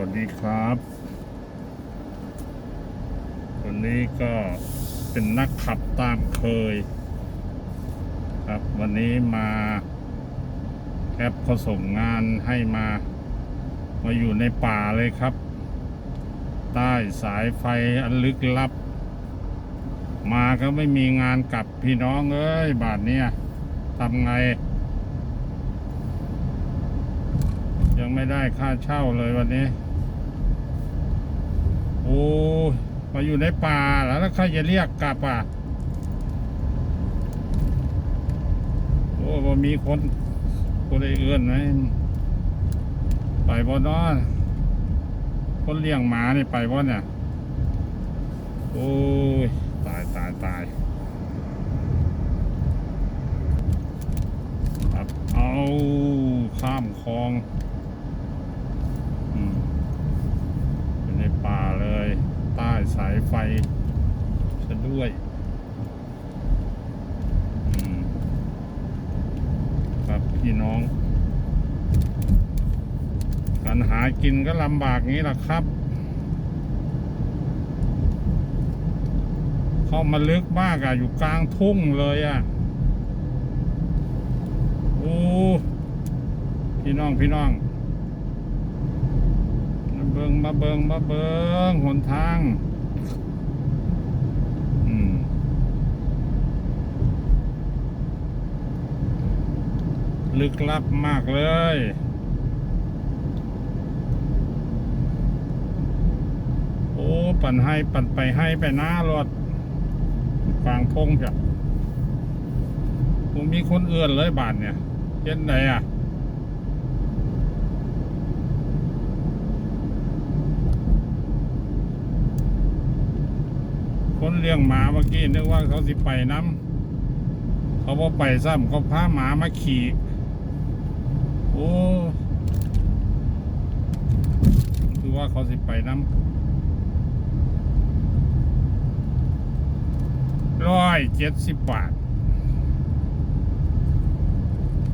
วัสดีครับ วันนี้ก็เป็นนักขับตามเคย ครับ วันนี้มาแอปเขาส่งงานให้มา มาอยู่ในป่าเลยครับ ใต้สายไฟอันลึกลับ มาก็ไม่มีงานกลับพี่น้องเอ้ย บาทเนี้ยทำไง ยัง ไม่ได้ค่าเช่าเลยวันนี้ โอ้มาอยู่ในป่าแล้วแล้วใครจะเรียกกลับอะโอ้บ่มีคนคนใดเอื้อนไหมไปบ่นอนคนเลี้ยงหมานี่ไปบ่เนี่ยโอ้ยตายตายตายครับเอาข้ามคลอง อืมอยู่ในป่าเลย ใต้สายไฟซะด้วย อืม ครับพี่น้อง กินก็ลำบากงี้แหละครับ เข้ามาลึกมากอะอยู่กลางทุ่งเลยอะโอ้พี่น้องพี่น้องมาเบิงมาเบิงมาเบิงหนทางลึกลับมากเลย อ้ปั่นให้ปั่นไปให้ไปหน้ารถกลางพงจ้ะผมมีคนเอื่นเลยบาทเนี่ยเย็นไหนอะคนเลี้ยงหมาเมื่อกี้นึกว่าเขาสิไปน้ำเขาบอไปซ้ำเขาพาหมามาขี่โอ้คือว่าเขาสิไปน้ำ ร้อยเจ็ดสิบบาท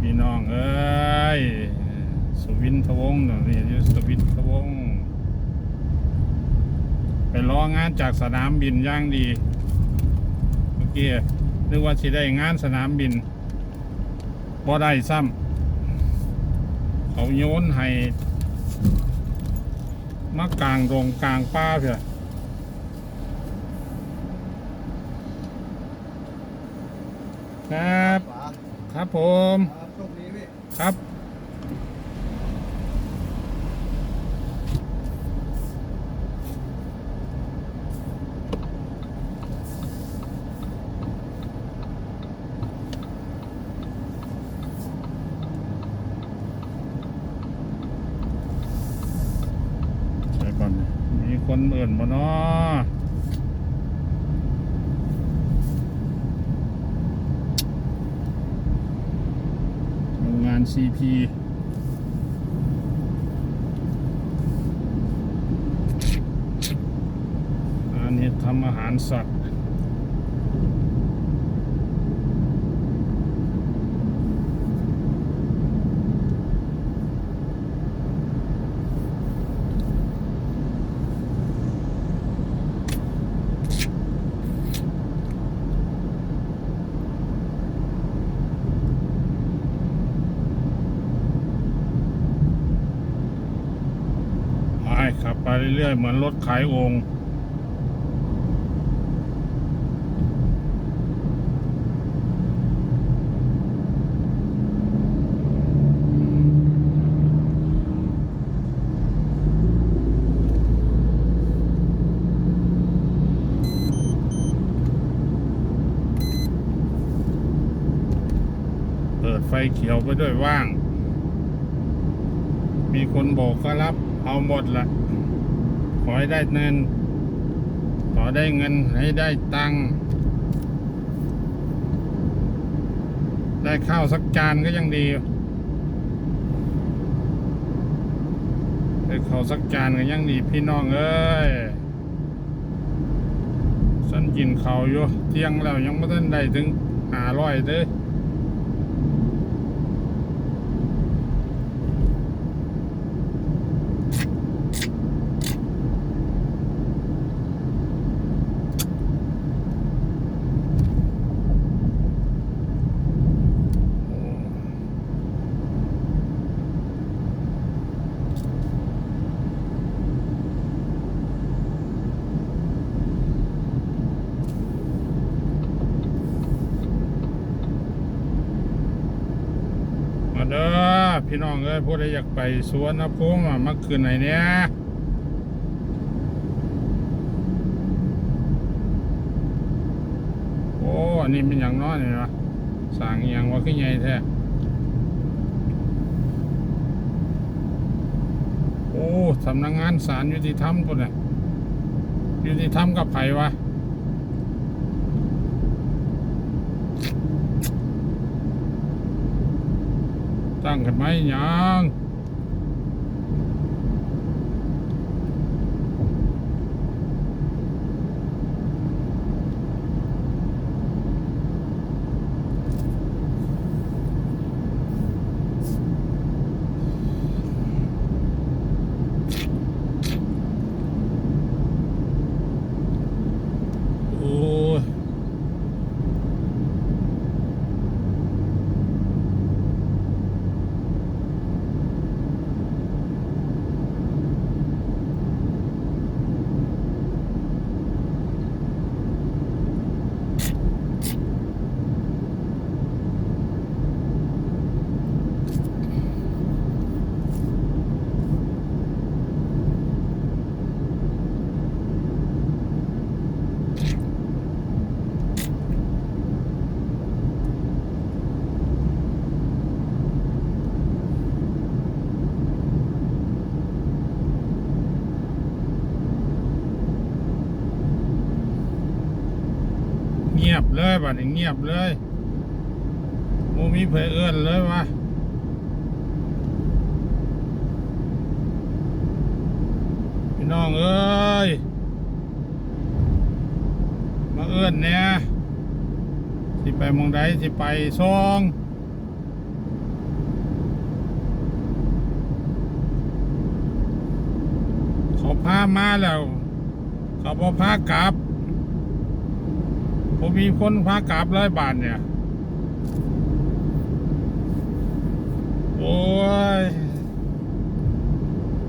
พี่น้องเอ้ยสวินทวงศ์นี่อยู่สวินทวงศ์ไปรองานจากสนามบินย่างดี เมื่อกี้นึกว่าสิได้งานสนามบินบ่ได้ซ้ำเขาโยนให้มากลางโรงกลางป้าเพื่อ ครับ ครับผม ครับโชคดีพี่ ครับ ใช่ก่อนมีคนเอื่นบ่เนาะโรงงาน CP อันนี้ทำอาหารสัตว์ ไปขับ ไปเรื่อยๆเหมือนรถขายองค์เปิดไฟเขียวไปด้วยว่าง มีคนโบกก็รับเอาหมดละ อให้ได้เงิน ขอได้เงินให้ได้ตังค์ได้ข้าวสักจานก็ยังดี ได้ข้าวสักจานก็ยังดีพี่น้องเอ้ยฉันกินข้าวอยู่เที่ยงแล้วยังไม่ทันได้ถึงหาร้อยเด้ออ พี่น้องเอ้ยผู้ใดอยากไปสวนภูมิอะมาคืนไหนเนี้ยโอ้อันนี้เป็นอย่างน้อยนี่วะสั่งอย่างว่าขึ้นใหญ่แท้โอ้สำนักงานศาลยุติธรรมปุ่นน่ะยุติธรรมกับไผวะ ตั้งกันไหมยังโอ้ย เงีย บัดนี้เงียบเลยโมมีเผยเอื้อนเลยวะพี่น้องเอ้ย มาเอื้อนเนี่ยสิไปมองใดสิไปซองเขาพามาแล้ว เขาพอพากลับ ผมมีคนพากราบร้อยบาทเนี่ย โอ้ย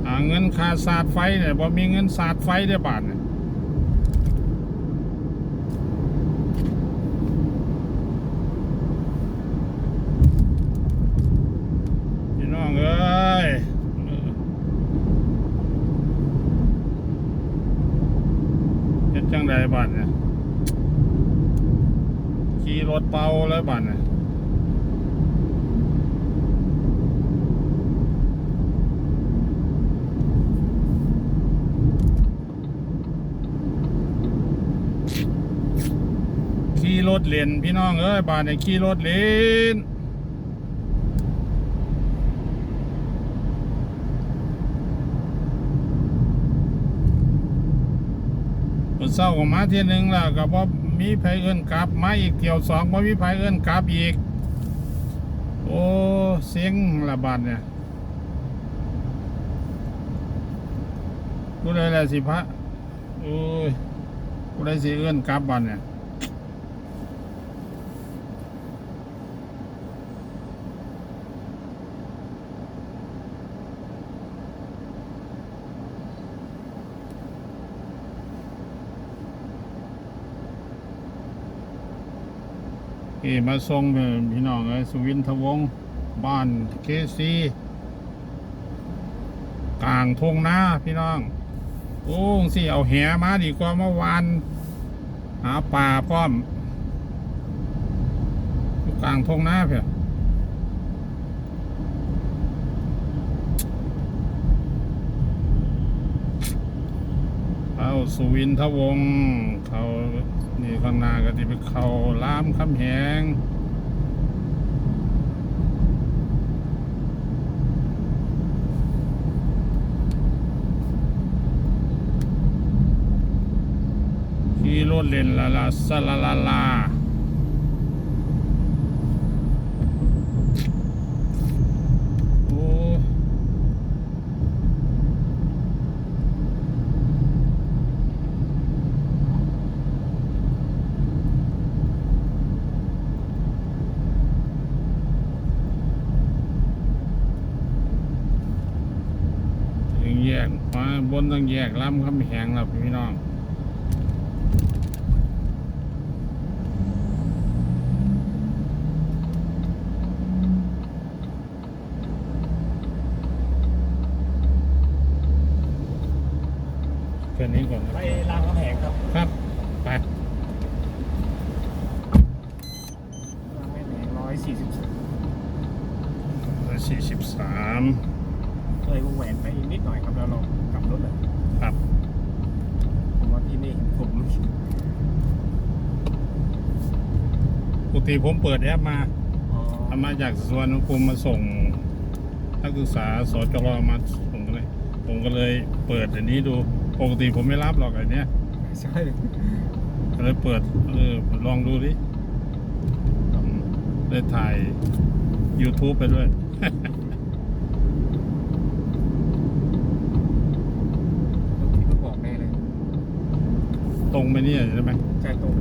หาเงินค่าสาดไฟเนี่ยบ่มีเงินสาดไฟได้บาทเนี่ยพี่น้องเอ้ย เฮ็ดจังใดบาทเนี่ย ขี่รถเมันขี่รถเลนพี่น้องเอ้ยบาดเนี่ยขี่รถเล่นมื้อเช้าก็มาเที่ยหนึงล้วก็บ่ มีไผเอิ้นกลับมาอีกเที่ยวสองบ่มีไผเอิ้นกลับอีก โอ้เสียงระบาดเนี่ยผู้ใดล่ะสิพระโอ้ยผู้ใดสิเอิ้นกลับบันเนี่ย เอมาส่งเอ่อพี่น้องเอ้ยสุวินทวงศ์บ้านเคซีกลางทงนาพี่น้อง โอ้สิเอาแหมาดีกว่าเมื่อวานหาป่าพร้อมอยู่กลางทงนาเพี่ยเขาสุวินทวงศ์เขา นี่ข้างหน้าก็จะเป็นเขาลามคำแหงขี่รถเล่นลาลาสลาลาลาโอ้ถึงแยกมาบนต้องแย กล้ำคำแหงแล้วพี่น้อง โคืนนี้ก่อน ไปรามคำแหงครับ ครับ ไป รามคำแหงร้อยสี่สิบสาม สี่สิบสาม เลยวงแหวนไปอีกนิดหน่อยครับแล้วเรากลับรถเลย ครับ ผมว่าที่นี่ผม ปก ติผมเปิดแอปมาอ๋อทำมาจากสวนภูมิมาส่งนักศึกษาสจรมาส่งกันเลย ผมก็เลยเปิดอันนี้ดูปกติผมไม่รับหรอกอันเนี้ยใช่ก็เลยเปิดเออลองดูดิอืมเลยถ่าย YouTube ไปด้วยรถที่เพิ่งบอกแม่เลยตรงไปเนี่ยใช่ไหมใจตรง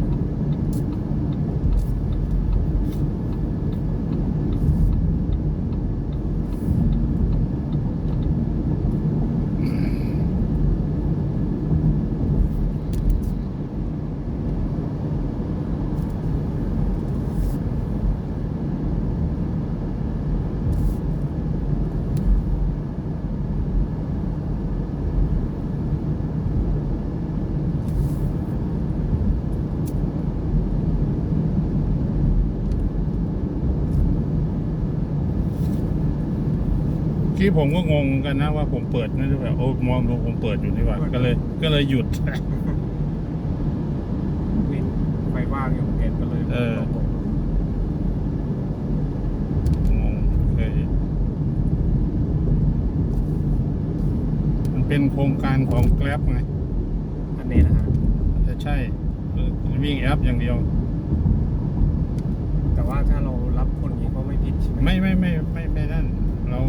ที่ผมก็งงกันนะว่าผมเปิดนั่นหรือเปล่าโอ้มองดูผมเปิดอยู่นี่หว่าก็เลยก็เลยหยุด วินไฟว่างอยู่เห็นก็เลยเออลงงงเคยมันเป็นโครงการของ Grab ไงอันนี้นะฮะแต่ใช่เออวิ่งแอปอย่างเดียว แต่ว่าถ้าเรารับคนอย่างนี้ก็ไม่ผิดใช่ไหมไม่ไม่ไม่ไม่ไม่นั่นเรา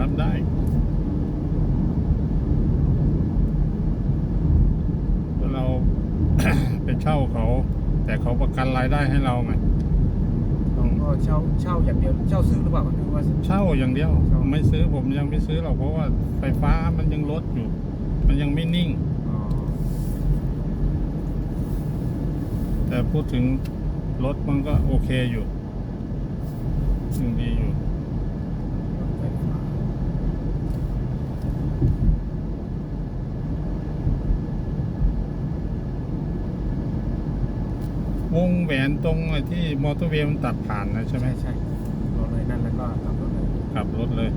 รับได้เราไปเช่าเขา แต่เขาประกันรายได้ให้เราไงเราก็เช่าเช่าอย่างเดียวเช่าซื้อหรือเปล่าหรือว่าเช่าอย่างเดียวเช่าไม่ซื้อผมยังไม่ซื้อหรอกเพราะว่าไฟฟ้ามันยังลดอยู่ มันยังไม่นิ่งอ๋อแต่พูดถึงรถมันก็โอเคอยู่ยังดีอยู่ รถไฟฟ้า วง แหวนตรงไอ้ที่มอเตอร์เวย์มันตัดผ่านนะใช่ไหมใช่ใช่รถเลยนั่นแล้วก็ขับรถเลยขับรถเลย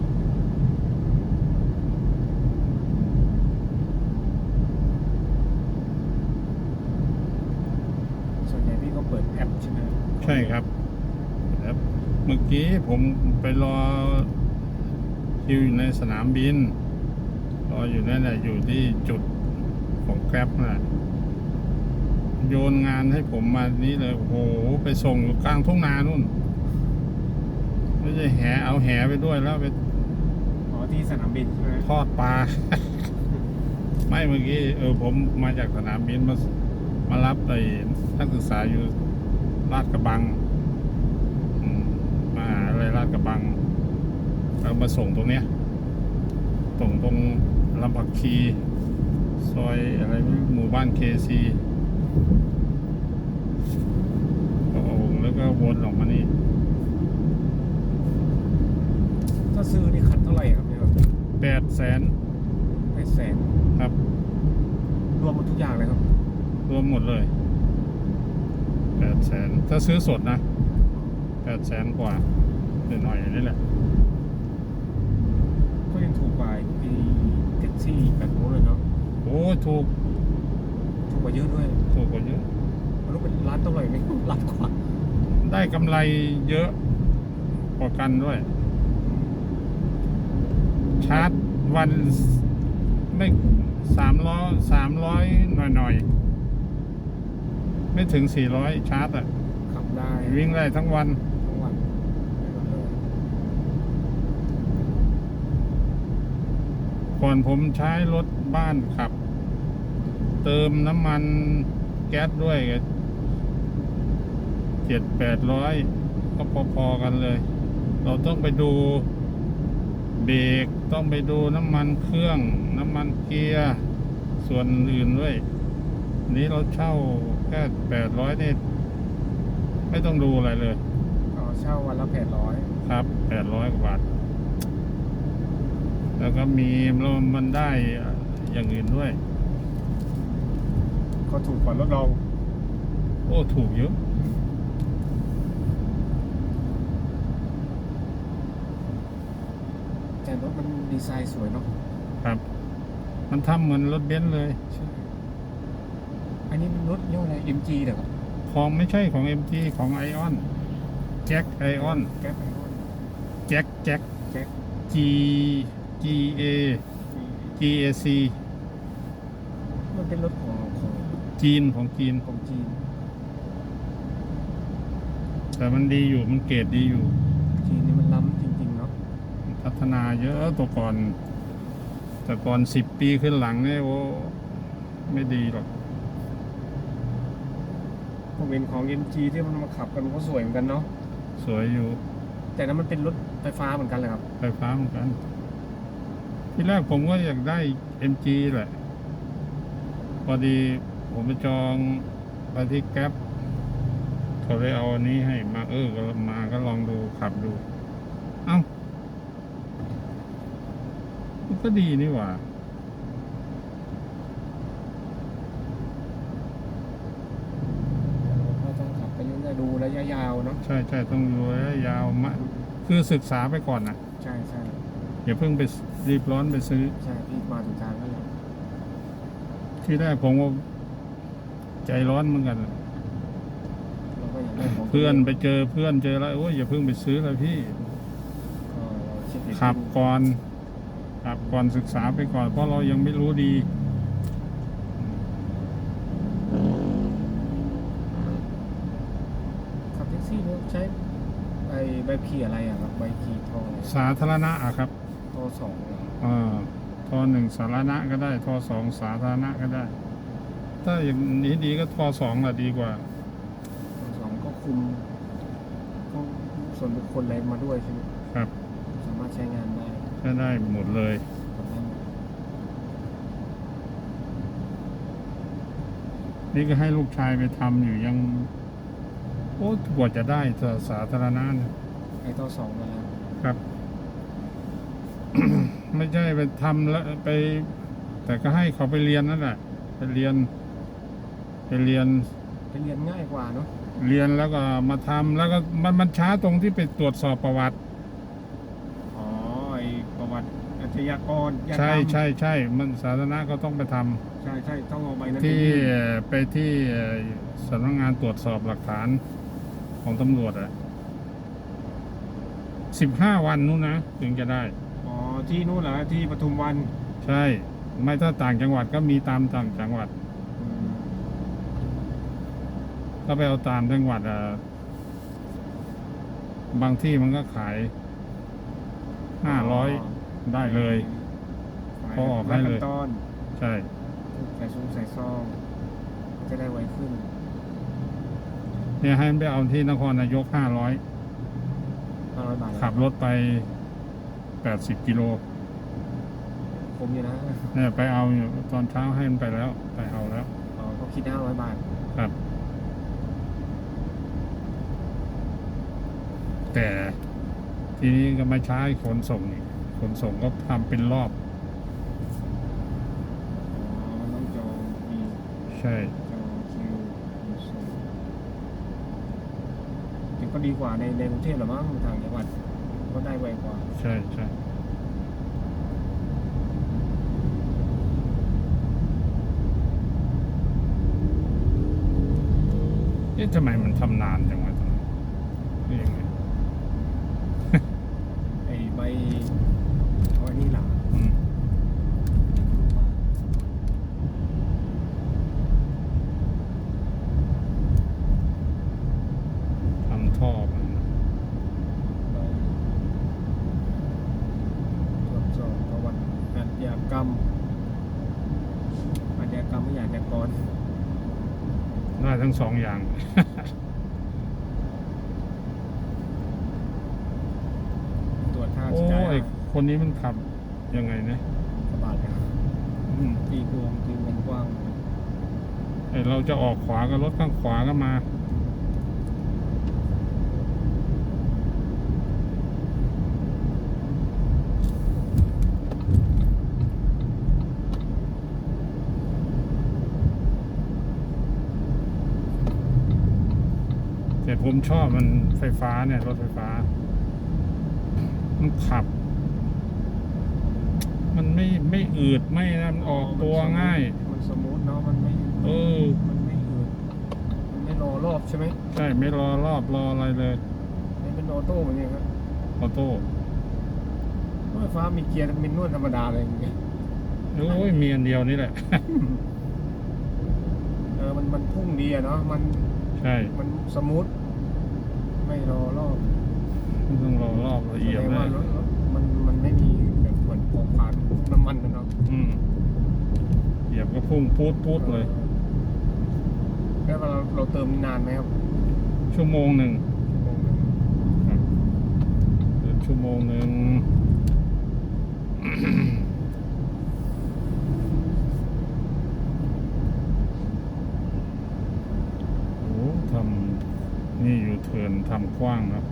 ส่วนใหญ่พี่ก็เปิดแอปใช่ไหมใช่ครับแล้วเมื่อกี้ผมไปรอคิวอยู่ในสนามบิน รออยู่นั่นแหละอยู่ที่จุดของแกร็บน่ะ โยนงานให้ผมมานี้เลยโอ้โหไปส่งอยู่กลางทุ่งนานู่นไม่ใช่แหเอาแหไปด้วยแล้วไปอ๋อที่สนามบินใช่ไหมทอดปลา ไม่เมื่อกี้เออผมมาจากสนามบินมามารับไอ้นักศึกษาอยู่ลาดกระบังอืมมาหาอะไรลาดกระบังแล้วมาส่งตรงเนี้ยส่งตรงลำผักชีซอยอะไรไม่รู้หมู่บ้านเคซี ก็เอาแล้วก็วนออกมานี่ ถ้าซื้อนี่คันเท่าไหร่ครับเนี่ยแปดแสนแปดแสนครับ รวมหมดทุกอย่างเลยครับ รวมหมดเลยแปดแสนถ้าซื้อสดนะแปดแสนกว่าหน่อยๆนี่แหละ ก็ยังถูกกว่าไอ้แท็กซี่แบบนู้นเลยเนาะโอ้ยถูกถูกก ว่าเยอะด้วยถูกกว่าเยอะมันรู้เป็นร้านเท่าไหร่ไม่รู้ล้านกว่าได้กำไรเยอะกว่ากันด้วย ชาร์จวันไม่สามร้อยสามร้อยหน่อยหน่อยๆ ไม่ถึงสี่ร้อยชาร์จอะขับได้วิ่งได้ทั้งวัน ทั้งวันได้หมดเลยก่อนผมใช้รถบ้านขับ เติมน้ำมันแก๊สด้วยเจ็ดแปดร้อยก็พอๆกันเลย เราต้องไปดูเบรกต้องไปดูน้ำมันเครื่อง น้ำมันเกียร์ส่วนอื่นด้วย นี้เราเช่าแค่แปดร้อยนี่ไม่ต้องดูอะไรเลยอ๋อเช่าวันละแปดร้อยครับแปดร้อยกว่าบาทแล้วก็มีแล้วมันได้อย่างอื่นด้วย ก็ถูกกว่ารถเรา โอ้ถูกเยอะแต่รถมันดีไซน์สวยเนาะครับ มันทำเหมือนรถเบนซ์เลยใช่อันนี้มันรถเรียกว่าอะไร MG เหรอครับของไม่ใช่ของ MG ของไอออนแจ็คไอออนแก๊ปไอออนแจ็คแจ็ค แจ็ค G G A G A C มันเป็นรถของของ จีนของจีนของจีน แต่มันดีอยู่มันเกรดดีอยู่ จีนนี่มันล้ำจริงๆเนาะพัฒนาเยอะตัวก่อน แต่ก่อนสิบปีขึ้นหลังเนี่ยโอ้ไม่ดีหรอกผมเห็นของ MG ที่มันมาขับกันมันก็สวยเหมือนกันเนาะสวยอยู่ แต่นั้นมันเป็นรถไฟฟ้าเหมือนกันเลยครับ ไฟฟ้าเหมือนกัน ที่แรกผมก็อยากได้ MG แหละ พอดี ผมไปจองไปที่แก๊ปเขาเลยเอาอันนี้ให้มาเออก็มาก็ลองดูขับดู เอ้ามันก็ดีนี่หว่าก็ต้องขับไปเรื่อยๆดูระยะยาวเนาะใช่ใช่ต้องดูระยะยาวมาคือศึกษาไปก่อนนะใช่ใช่อย่าเพิ่งไปรีบร้อนไปซื้อ ใช่พี่มาถึงทางแล้วแหละที่แรกผมก็ ใจร้อนเหมือนกันเราก็อยากได้ของเพื่อนไปเจอเพื่อนเจอแล้วโอ้ยอย่าเพิ่งไปซื้อเลยพี่ ก็เราเช็คเรตติ้งขับก่อนขับก่อนศึกษาไปก่อน เพราะเรายังไม่รู้ดี ขับแท็กซี่เนี่ยใช้ใบใบขี่อะไรอะครับ ใบขี่ทองอะไรสาธารณะอะครับทอสองเหรอ เออทอหนึ่งสาธารณะก็ได้ทอสองสาธารณะก็ได้ ถ้าอย่างนี้ดีก็ทอสองแหละดีกว่าทอสองก็คุมก็ส่วนบุคคลอะไรมาด้วยใช่ไหมครับ สามารถใช้งานได้ใช้ได้หมดเลยทำได้หมดนี่ก็ให้ลูกชายไปทำอยู่ยัง โอ้กว่าจะได้สาธารณะนะไอ้ทอสองมาแล้วครับ ไม่ใช่ไปทำแล้วไป แต่ก็ให้เขาไปเรียนนั่นแหละไปเรียน ไปเรียนไปเรียนง่ายกว่าเนาะเรียนแล้วก็มาทำแล้วก็มันมันช้าตรงที่ไปตรวจสอบประวัติ อ๋อไอประวัติอาชญากรยากรรมใช่ใช่ใช่มันสาธารณะก็ต้องไปทำใช่ใช่ต้องเอาใบนั้นที่ไปยื่นเอ่อไปที่เอ่อสำนักงานตรวจสอบหลักฐานของตำรวจอะสิบห้าวันนู้นนะ ถึงจะได้ อ๋อที่นู่นเหรอที่ปทุมวัน ใช่ ไม่ถ้าต่างจังหวัดก็มีตามต่างจังหวัด อืม ถ้าไปเอาตามจังหวัดอะบางที่มันก็ขายห้าร้อยได้เลยพอออกได้เลยขั้นตอนใช่ใส่ซุ้มใส่ซองจะได้ไวขึ้น เนี่ยให้มันไปเอาที่นครนายกห้าร้อย500บาทขับรถไปแปดสิบกิโลผมอยู่นะเนี่ยไปเอาอยู่ตอนเช้าให้มันไปแล้ว ไปเอาแล้วอ๋อก็คิด500บาทครับ แต่ทีนี้ก็มาใช้ขนส่งนี่ขนส่งก็ทำเป็นรอบอ๋อมันต้องจองมีใช่ จองคิวขนส่งแต่ก็ดีกว่าในในกรุงเทพหรือมั้งทางจังหวัด ก็ได้ไวกว่า ใช่ใช่เอ๊ะทำไมมันทำนานจังวะตรงนี้นี่ยังไง ไอ้ใบเอาไอ้นี่หลัง อืม ทำท่อมันใบตรวจสอบประวัติอาชญากรรมอาชญากรรมไม่อาชญากรได้ทั้งสองอย่าง ตรวจท่าโอ้สกายยคนนี้มันขับยังไงนะกระบาดกันอืมตีกวงตีวงกว้างไอเราจะออกขวาก็รถข้างขวาก็มา ผมชอบมันไฟฟ้าเนี่ยรถไฟฟ้า มันขับ มันไม่ไม่อืดไม่นั่นออกตัวง่าย มันสมูทเนาะมันไม่เออ มันไม่อืดมันไม่รอรอบใช่ไหมใช่ไม่รอรอบรออะไรเลยมันเป็นออโต้เหมือนกันครับออโต้รถไฟฟ้ามีเกียร์เป็นนวดธรรมดาเลยอย่างเงี้ยโอ้ยมีอันเดียวนี่แหละ เออมันมันพุ่งดีอะเนาะมันใช่ มันสมูท ไม่รอรอบไม่ต้องรอรอบละเอียดแสดงเลว่ายรถรถมันมันไม่มีแบบเหมือนโผงผ่านน้ำมันนะเนาะอืมเหยียบก็พุ่งพูดพูดเลย แล้วเราเราเติมนานไหมครับชั่วโมงหนึ่งชั่วโมงหนึ่งครับเดินชั่วโมงหนึ่ง โอ้ทำ นี่อยู่เทิร์นทำกว้างครับ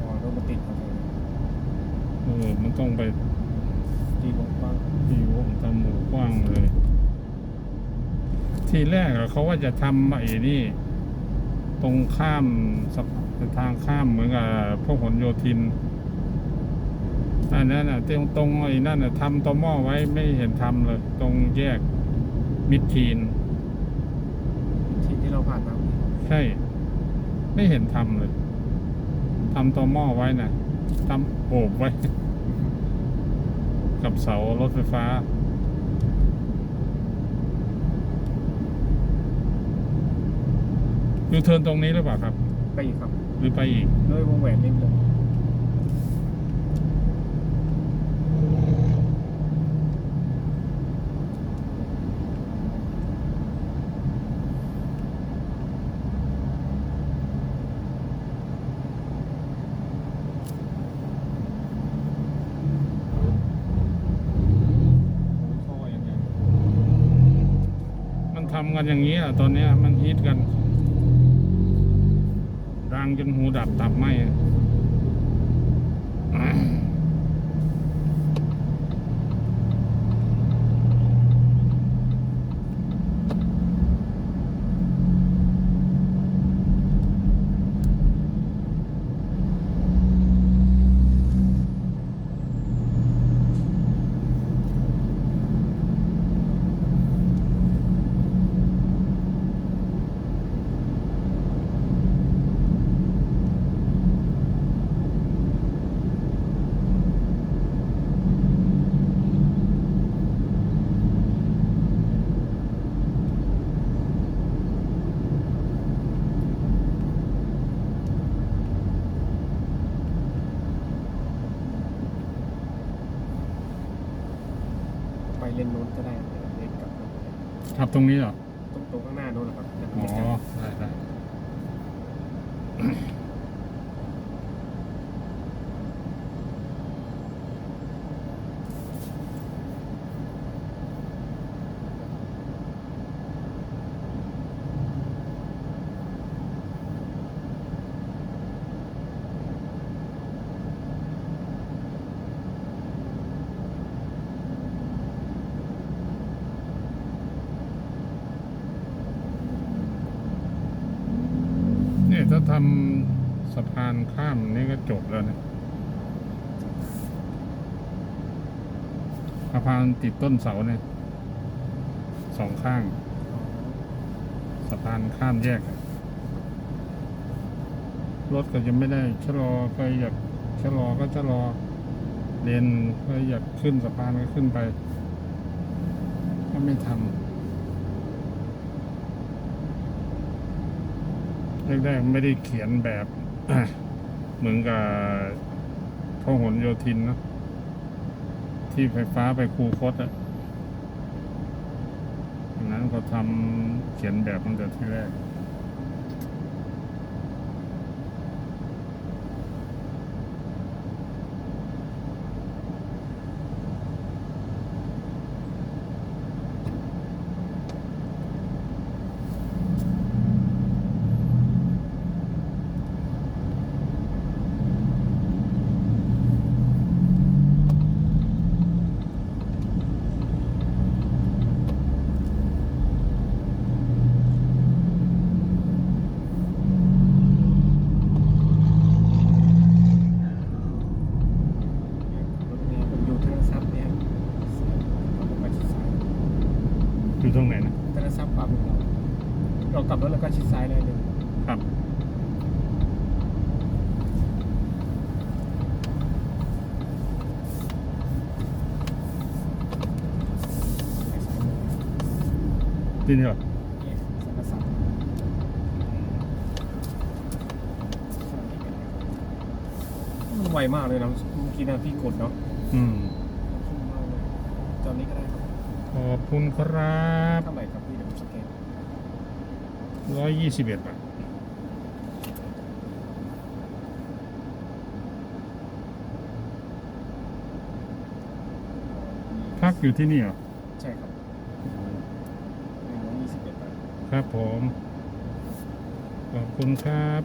อ๋อรถมันติดครับผมเออมันต้องไปตีวงกว้างที่วงทำหมู่กว้างเลย ทีแรกอะเขาว่าจะทำไอ้นี่ ตรงข้ามสะเป็นทางข้ามเหมือนกับพวกหนโยธินอันนั้นอะตรงตรงไอ้นั่นอะทำตอหม้อไว้ไม่เห็นทำเลย ตรงแยกมิดทีน ที่ที่เราผ่านมา ใช่ ไม่เห็นทำเลยทำตอหม้อไว้นะทำโอบไว้ กับเสารถไฟฟ้า อยู่เทิร์นตรงนี้หรือเปล่าครับ ไปอีกครับ หรือไปอีก เลยวงแหวนนิดเลย ท่อยังไง มันทำกัน อย่างนี้อะตอนนี้มันฮิตกัน ดังจนหูดับตับไหมอะไปเลนนู้นก็ได้เลนกลับมา ทับต รงนี้เหรอ ตรงตรงข้างหน้านู้นนะครับแต่ อ๋ ไม่ อ กลับ ได้ได้เนี่ยถ้า ทำสะพานข้ามนี่ก็จบแล้วเนี่ยสะพานติดต้นเสาเนี่ยสองข้าง สะพานข้ามแยก รถก็จะไม่ได้ชะลอใครอยากชะลอก็ชะลอเลนใครอยากขึ้นสะพานก็ขึ้นไป ก็ไม่ทำ แรกๆไม่ได้เขียนแบบเหมือนกับพหลโยธินเนะที่ไฟฟ้าไปคูคตอะอันนั้นเขาทำเขียนแบบตั้งแต่ที่แรก ที่นี่เหรอเนี่ยสัมปสัตมันไวมากเลยนะเมื่อกี้นะพี่กดเนาะอืมมากเลยตอนนี้ก็ได้ครับขอบคุณครับเท่าไหร่ครับพี่เดี๋ยวผมสแกนร้อยยี่สิบเอ็ดบาทพักอยู่ที่นี่เหรอ ใช่ครับหนึ่งร้อยยี่สิบเอ็ดบาท ครับผม ขอบคุณครับ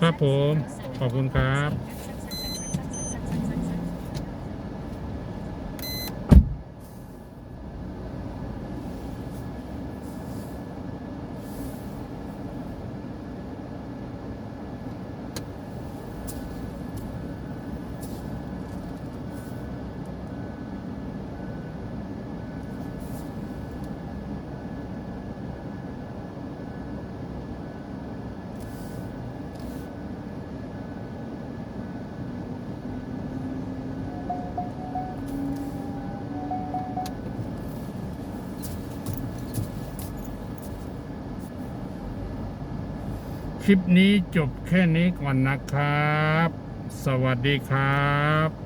ครับผม ขอบคุณครับ ค ลิปนี้จบแค่นี้ก่อนนะครับ สวัสดีครับ